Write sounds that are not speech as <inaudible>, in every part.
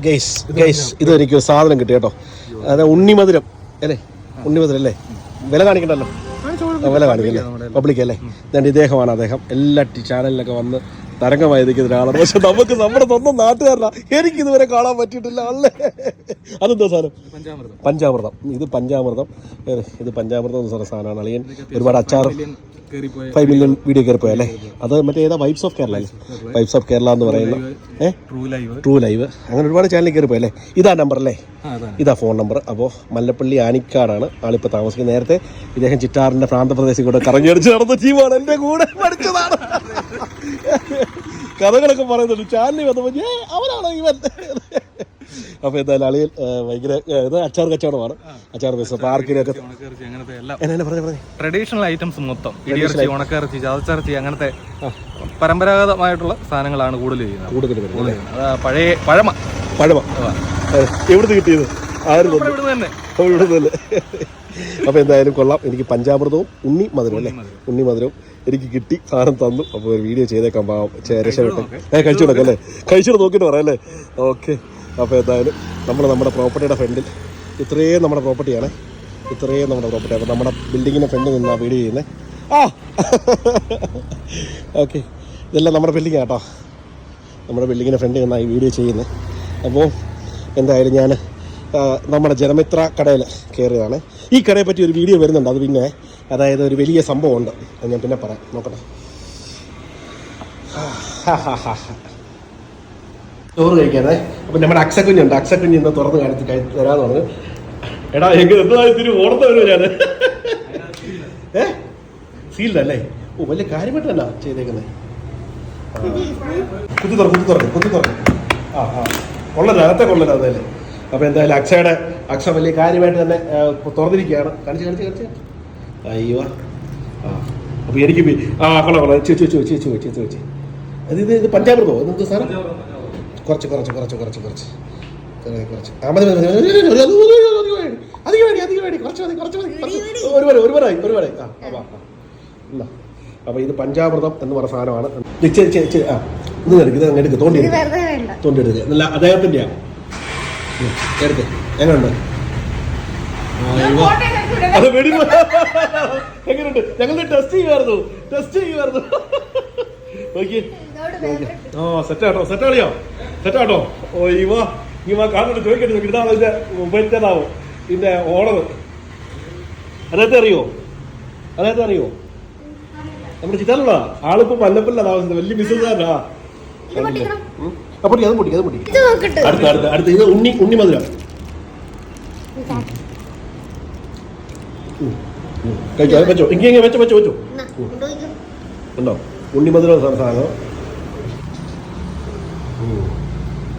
Guys guys ഇത് എനിക്ക് ഒരു സാധനം കിട്ടി കേട്ടോ. അതായത് ഉണ്ണിമധുരം അല്ലേ? ഉണ്ണിമധുരം അല്ലേ? വില കാണിക്കണ്ടല്ലോ? വില കാണിക്കല്ലേ? പബ്ലിക് അല്ലേ? ഇദ്ദേഹമാണ് അദ്ദേഹം. എല്ലാ ടി- ചാനലിലൊക്കെ വന്ന് തരംഗമായി നിൽക്കുന്ന ഒരാളാണ്. പക്ഷെ നമുക്ക് നമ്മുടെ സ്വന്തം നാട്ടുകാരനാ. എനിക്ക് ഇതുവരെ കാണാൻ പറ്റിയിട്ടില്ല. അല്ലേ? അതെന്താ സാധനം? പഞ്ചാമൃതം. ഇത് പഞ്ചാമൃതം. ഇത് പഞ്ചാമൃതം എന്ന് പറഞ്ഞ സാധനമാണ്. അളിയൻ ഒരുപാട് അച്ചാർ ഫൈവ് മില്യൺ വീഡിയോ കയറി പോയല്ലേ അത് മറ്റേ ഏതാ? വൈബ്സ് ഓഫ് കേരള അല്ലേ? വൈബ്സ് ഓഫ് കേരള എന്ന് പറയുന്നത് ഏഹ് ട്രൂ ലൈവ് ട്രൂ ലൈവ് അങ്ങനെ ഒരുപാട് ചാനലിൽ കയറി പോയല്ലേ ഇതാ നമ്പർ അല്ലേ? ഇതാ ഫോൺ നമ്പർ അപ്പോൾ മല്ലപ്പള്ളി ആനിക്കാടാണ് ആളിപ്പോൾ താമസിക്കുന്നത്. നേരത്തെ ഇദ്ദേഹം ചിറ്റാറിന്റെ പ്രാന്തപ്രദേശം കൂടെ കറങ്ങിയടിച്ച് നടന്ന ടീമാണ് എന്റെ കൂടെ പഠിച്ചതാണ്. കഥകളൊക്കെ പറയുന്നുണ്ട്. ചാനലിൽ വന്നപ്പോൾ ഏ അവനാണോ ഇവൻ? അപ്പോൾ എന്തായാലും അളിയൻ ഭയങ്കര ഇത് അച്ചാർ കച്ചവടമാണ്. അച്ചാർ ബസ് പാർക്കിലൊക്കെ ട്രഡീഷണൽ ഐറ്റംസ് മൊത്തം. ഇടിയിറച്ചി ഉണക്കിറച്ചി ചതച്ചിറച്ചി അങ്ങനത്തെ പരമ്പരാഗതമായിട്ടുള്ള സാധനങ്ങളാണ് കൂടുതൽ ചെയ്യുന്നത്. കൂടുതൽ പഴയ പഴമ. പഴമ. എവിടുന്ന് കിട്ടിയത്? ആരും ഇവിടുന്ന് തന്നെ. അപ്പോൾ എന്തായാലും കൊള്ളാം. എനിക്ക് പഞ്ചാമൃതവും ഉണ്ണി മധുരം അല്ലേ? ഉണ്ണി മധുരവും എനിക്ക് കിട്ടി സാധനം തന്നു. അപ്പോൾ ഒരു വീഡിയോ ചെയ്തേക്കാം പാവം. രക്ഷപ്പെട്ടു. രക്ഷപ്പെട്ടെ ഏ കഴിച്ചു കൊടുക്കാം അല്ലേ? കഴിച്ചിട്ട് നോക്കിയിട്ട് പറയാം അല്ലേ? ഓക്കെ. അപ്പോൾ എന്തായാലും നമ്മൾ നമ്മുടെ പ്രോപ്പർട്ടിയുടെ ഫ്രണ്ടിൽ ഇത്രയും നമ്മുടെ പ്രോപ്പർട്ടിയാണ്. ഇത്രയും നമ്മുടെ പ്രോപ്പർട്ടി. അപ്പോൾ നമ്മുടെ ബിൽഡിങ്ങിന്റെ ഫ്രണ്ടിൽ നിന്നാണ് വീഡിയോ ചെയ്യുന്നത് ആ! ഓക്കെ. ഇതെല്ലാം നമ്മുടെ ബിൽഡിംഗ് കേട്ടോ. നമ്മുടെ ബിൽഡിങ്ങിന്റെ ഫ്രണ്ടിൽ നിന്നാണ് ഈ വീഡിയോ ചെയ്യുന്നത് അപ്പോൾ എന്തായാലും ഞാൻ നമ്മുടെ ജനമിത്ര കടയിൽ കയറിയതാണ് ഈ കടയെ പറ്റി ഒരു വീഡിയോ വരുന്നുണ്ട്. അത് പിന്നെ അതായത് ഒരു വലിയ സംഭവമുണ്ട്. അത് ഞാൻ പിന്നെ പറയാം. നോക്കട്ടെ. ചോറ് കഴിക്കാതെ. അപ്പം നമ്മുടെ അക്സക്കുഞ്ഞുണ്ട് അക്സക്കുഞ്ഞ് ഇന്ന് തുറന്ന് കാണിച്ച് കഴി തരാന്ന് പറഞ്ഞു. എടാ എനിക്ക് എന്തായാലും ഓർത്ത വരുമോ ഞാൻ ഏ? സീൽഡല്ലേ ഓ വലിയ കാര്യമായിട്ട് തന്നെ ചെയ്തേക്കുന്നത് കുത്തി തുറക്കും കുത്തി തുറക്കും കുത്തി തുറക്കും. ആ ആ. കൊള്ളല്ല അകത്തെ കൊള്ളല്ല അതല്ലേ അപ്പോൾ എന്തായാലും അക്ഷയുടെ അക്ഷ വലിയ കാര്യമായിട്ട് തന്നെ തുറന്നിരിക്കുകയാണ്. കാണിച്ച് കാണിച്ച് കാണിച്ച്. അയ്യോ. ആ അപ്പോൾ എനിക്ക് ആ കൊള്ളാം കൊള്ളാം. ചേച്ചി ചേച്ചി വെച്ചു ചേച്ചി വെച്ച് അത് ഇത് ഇത് പഞ്ചാമൃതോ ഇതെന്ത് സാധനം? കുറച്ച് കുറച്ച് കുറച്ച് കുറച്ച് കുറച്ച്. കുറച്ച്. ആ മതി മതി. അധികം വേണ്ടി അധികം വേണ്ടി കുറച്ച് മതി കുറച്ച് മതി ഒരു വരെ ഒരു വരായി ഒരു വരായി ആ ആ വാ, എന്നാ അപ്പോൾ ഇത് പഞ്ചാമൃതം എന്ന് പറഞ്ഞ സാധനമാണ്. ആ. ഇത് ഇത് അങ്ങനെ എടുക്കുക തോണ്ടി തോണ്ടി എടുക്കുക നല്ല അദ്ദേഹത്തിന്റെയാ എടുക്ക് എങ്ങനെയുണ്ട് അത് വെടി എങ്ങനെയുണ്ട് ഞങ്ങൾ ടെസ്റ്റ് ചെയ്യുമായിരുന്നു ടെസ്റ്റ് ചെയ്യുമായിരുന്നു നോക്കി ആ സെറ്റ് ആട്ടോ സെറ്റ് ആളിയോ? സെറ്റ് ആട്ടോ. ഓ ഇവ ഇവ കാണുന്നുണ്ട് ചോദിക്കട്ടെ ചോദിക്കട്ടെ ഇതാണ് ഇതിന്റെ ഉപരിച്ചതാവും ഇതിന്റെ ഓണർ അദ്ദേഹത്തെ അറിയോ? അദ്ദേഹത്തെ അറിയോ? നമ്മുടെ ചിത്താനുള്ള ആളിപ്പോ മല്ലപ്പല്ല താമസിക്കുന്നത് വലിയ ബിസിനസ്സുകാരനാ പൊട്ടി അത് പൊട്ടി അത് പൊട്ടി ഇത് നോക്കട്ടെ. അടുത്ത അടുത്ത അടുത്ത. ഇത് ഉണ്ണി ഉണ്ണി മധുരം. കഴിച്ചോ വെച്ചോ. ഇങ്ങനെ ഇങ്ങനെ വെച്ചോ വെച്ചോ വെച്ചോ. ഉണ്ടോ ഉണ്ണി മധുരം സാധനം.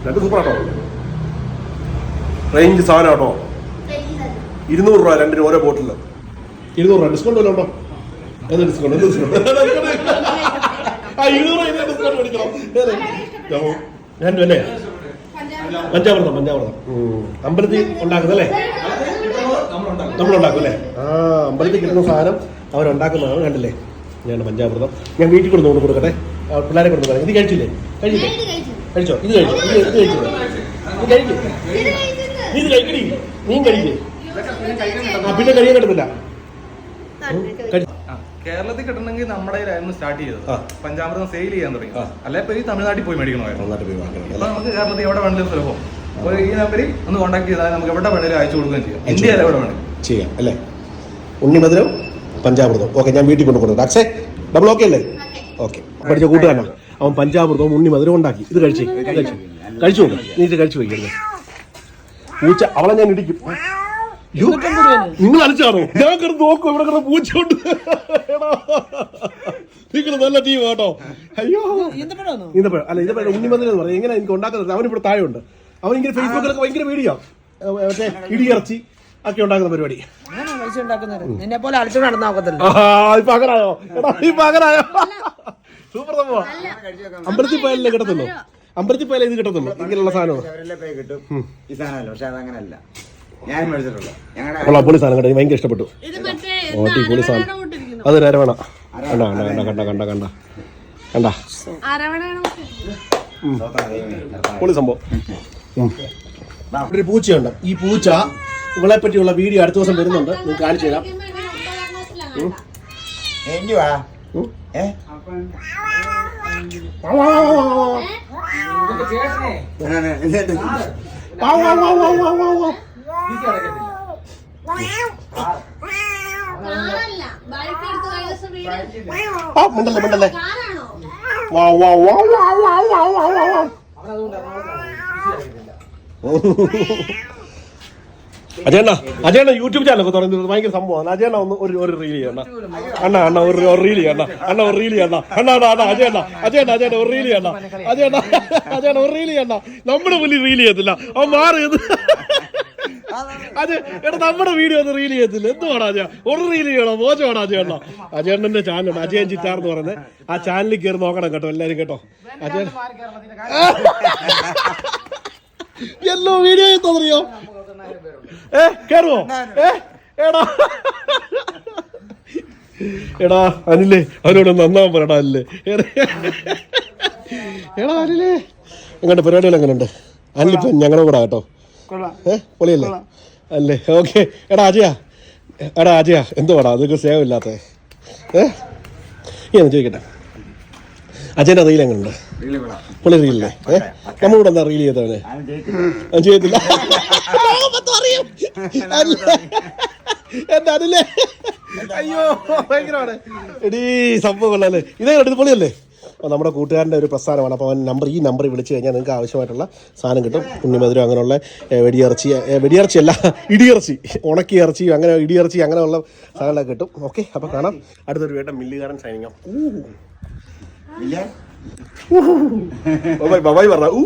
രണ്ട് സൂപ്പറാട്ടോ റേഞ്ച് സാധനമാട്ടോ കേട്ടോ ഇരുന്നൂറ് രൂപ രണ്ടിന് ഓരോ ബോട്ടിൽ ഇരുന്നൂറ് രൂപ ഡിസ്കൗണ്ട് വല്ലതും ഉണ്ടോ? എന്ത് ഡിസ്കൗണ്ട് എന്ത് ഡിസ്കൗണ്ട് <laughs> ആ ഇരുന്നൂറ് ഡിസ്കൗണ്ട് മേടിക്കണം? ഞാൻ- അല്ലേ പഞ്ചാമൃതം പഞ്ചാമൃതം. ഉം. അമ്പലത്തിൽ ഉണ്ടാക്കുന്നല്ലേ നമ്മളുണ്ടാക്കും അല്ലേ? ആ അമ്പലത്തിൽ കിട്ടുന്ന സാധനം അവരുണ്ടാക്കുന്നതാണ് കണ്ടില്ലേ? ഞാൻ പഞ്ചാമൃതം. ഞാൻ വീട്ടിൽ കൊണ്ട് കൊണ്ട് കൊടുക്കട്ടെ. പിള്ളേരെ കൊണ്ട് പറയാം ഇത് കഴിച്ചില്ലേ? കഴിച്ചില്ലേ? കഴിച്ചു. കഴിച്ചോ. ഇത് കഴിച്ചോ? ഇത് ഇത് കഴിച്ചില്ലേ ഇത് കഴിക്കും. ഇത് നീ ഇത് കഴിക്കടി. നീ കഴിക്കേ. ആ പിന്നെ കഴിയാൻ കിട്ടുന്നില്ല കണ്ടിട്ട് കഴി- ആ, കേരളത്തിൽ കിട്ടണമെങ്കിൽ നമ്മുടെ കയ്യിലായിരുന്നു സ്റ്റാർട്ട് ചെയ്തത്. പഞ്ചാമൃതം സെയിൽ ചെയ്യാൻ തുടങ്ങി. അല്ലെ? ഇപ്പൊ ഈ തമിഴ്നാട്ടിൽ പോയി മേടിക്കണമായിരുന്നു ഇപ്പൊ നമുക്ക് കേരളത്തിൽ എവിടെ വേണമെങ്കിലും സുലഭം. അപ്പോൾ ഈ നമ്പറിൽ ഒന്ന് കോൺടാക്ട് ചെയ്താൽ നമുക്ക് എവിടെ വേണമെങ്കിലും അയച്ചു കൊടുക്കുകയും ചെയ്യാം. ഇന്ത്യയിൽ എവിടെ വേണമെങ്കിലും. ചെയ്യാം. അല്ലേ? ഉണ്ണിമധുരം പഞ്ചാമൃതം. ഓക്കെ ഞാൻ വീട്ടിൽ കൊണ്ട് കൊടുക്കാം. അക്ഷേ ഡബിൾ ഓക്കെ അല്ലേ? ഓക്കെ. പഠിച്ച കൂട്ടുകാരനാ. അവൻ പഞ്ചാമൃതവും ഉണ്ണിമധുരം ഉണ്ടാക്കി. ഇത് കഴിച്ചേ. കഴിച്ചു? കഴിച്ചു നോക്കാം നീ ഇത് കഴിച്ചു വയ്ക്കരുത് പൂച്ച അവളെ ഞാൻ ഇടിക്കും. നിങ്ങൾ അടിച്ചാണോ ഞാൻ കിടന്ന് നോക്കും ഇവിടെ കിടന്ന് പൂച്ചോണ്ട് എടാ. നിങ്ങൾ നല്ല ടീം കേട്ടോ അയ്യോ. ഈന്തപ്പഴം അല്ല ഈന്തപ്പഴം ഉണ്ണിമന്ദിരം എന്ന് പറയും. എങ്ങനെ എനിക്ക് ഉണ്ടാക്കുന്നത്? അവൻ ഇവിടെ താഴെ ഉണ്ട് അവൻ ഇങ്ങനെ ഫേസ്ബുക്കിലൊക്കെ ഭയങ്കര വീഡിയോ മറ്റേ ഇടിയിറച്ചി ഒക്കെ ഉണ്ടാക്കുന്ന പരിപാടി. നിന്നെ പോലെ അടിച്ചു നടന്നാ പകരായോ? എടാ ഈ പകരായോ? സൂപ്പർ സംഭവം. അമ്പലത്തിൽ പോയാലല്ലേ കിട്ടത്തുള്ളൂ? അമ്പലത്തിൽ പോയാലേ ഇത് കിട്ടത്തുള്ളൂ? ഇങ്ങനെയുള്ള സാധനം കിട്ടും. ഈ സാധനമല്ല. പക്ഷെ അതങ്ങനല്ല. ഞാൻ മേടിച്ചിട്ടുള്ള ഞങ്ങളുടെ പൊളി സാധനം കേട്ടോ ഭയങ്കര ഇഷ്ടപ്പെട്ടു ഓട്ടി പൊളി സാധനം അത് രരവണ കണ്ട കണ്ട കണ്ട കണ്ട കണ്ട കണ്ട കണ്ട അരവണ പൊളി സംഭവം ഇവിടെ ഒരു പൂച്ചയുണ്ട് ഈ പൂച്ച ഇവളെ പറ്റിയുള്ള വീഡിയോ അടുത്ത ദിവസം വരുന്നുണ്ട് നിങ്ങൾക്ക് കാണിച്ചു തരാം. ഏ വാ, വാ, വാ, വാ, വാ, വാ. എന്നിട്ട് വാ, വാ, വാ, വാ, വാ, വാ, വാ. കാറല്ല ബൈക്ക് എടുത്ത് കഴിഞ്ഞ ദിവസം വീട് ആ, മിണ്ടല്ലേ മിണ്ടല്ലേ വാ വാ വാ വാ വാ വാ വാ വാ അജയണ്ണ അജയണ്ണ യൂട്യൂബ് ചാനൽ ഒക്കെ തുടങ്ങി. ഭയങ്കര സംഭവമാണ്. അജയണ്ണ ഒന്ന് ഒരു ഒരു റീൽ ചെയ്യണ്ട അണ്ണ. അണ്ണ ഒരു ഒരു റീൽ ചെയ്യണ്ട അണ്ണ. ഒരു റീൽ ചെയ്യണ്ട അണ്ണ. അണ്ണ അണ്ണ അജയണ്ണ. അജയണ്ണ അജയണ്ണ ഒരു റീൽ ചെയ്യണ്ട അജയണ്ണ അജയണ്ണ ഒരു റീൽ ചെയ്യണ്ട നമ്മുടെ മുന്നിൽ റീൽ ചെയ്യത്തില്ല. അവൻ മാറിയത് അത് എടാ നമ്മുടെ വീഡിയോ ഒന്ന് റീൽ ചെയ്യത്തില്ല. എന്തുവാടാ അജയ ഒരു റീൽ ചെയ്യണം മോശമാണ് അജയണ്ണ. അജയണ്ണന്റെ ചാനലുണ്ട് അജയൻ ചിറ്റാർ എന്ന് പറയുന്നത്. ആ ചാനലിൽ കയറി നോക്കണം കേട്ടോ എല്ലാരും കേട്ടോ. അജയൻ എല്ലോ വീഡിയോ എന്തറിയോ ഏ കേറുവോ? ഏ എടാ. എടാ അനിലേ അവനോട് നന്നാവാൻ പറയടാ അനിലേ. എടാ അനിലേ. എങ്ങോട്ട് പരിപാടികൾ എങ്ങനെയുണ്ട്? അനിലിപ്പൊ ഞങ്ങളുടെ കൂടെ കേട്ടോ. ഏ പൊളിയല്ലേ? അല്ലേ ഓക്കെ. എടാ അജയ. എടാ അജയ എന്തുവാടാ? അതൊക്കെ സേവ ഇല്ലാത്ത ഏ ഞാൻ ചോദിക്കട്ടെ. അജയന്റെ റീൽ എങ്ങനെയുണ്ട് പുള്ളി റീലില്ലേ പൊളി റീലല്ലേ ഏ? നമ്മളിവിടെ എന്താ റീൽ ചെയ്തവനെ? ചെയ്യത്തില്ല. അറിയും. <laughs> എന്താ അതില്ലേ അയ്യോ ഭയങ്കരമാണ്. എടീ സംഭവം കൊള്ളാല്ലേ? ഇതേ എടുത്ത് പൊളിയല്ലേ അപ്പോൾ നമ്മുടെ കൂട്ടുകാരന്റെ ഒരു പ്രസ്ഥാനമാണ്. അപ്പോൾ അവൻ നമ്പർ ഈ നമ്പർ വിളിച്ചു കഴിഞ്ഞാൽ നിങ്ങൾക്ക് ആവശ്യമായിട്ടുള്ള സാധനം കിട്ടും. ഉണ്ണിമധുരം അങ്ങനെയുള്ള വെടിയിറച്ചി വെടിയിറച്ചി അല്ല വെടിയിറച്ചിയല്ല ഇടിയിറച്ചി. ഉണക്കി ഇറച്ചി അങ്ങനെ ഇടിയിറച്ചി അങ്ങനെയുള്ള സാധനങ്ങളൊക്കെ കിട്ടും. ഓക്കെ അപ്പോൾ കാണാം. അടുത്തൊരു വേട്ട മില്ലുകാരൻ സൈനിങ് ഇല്ല? ബബായ് പറഞ്ഞ ഊ?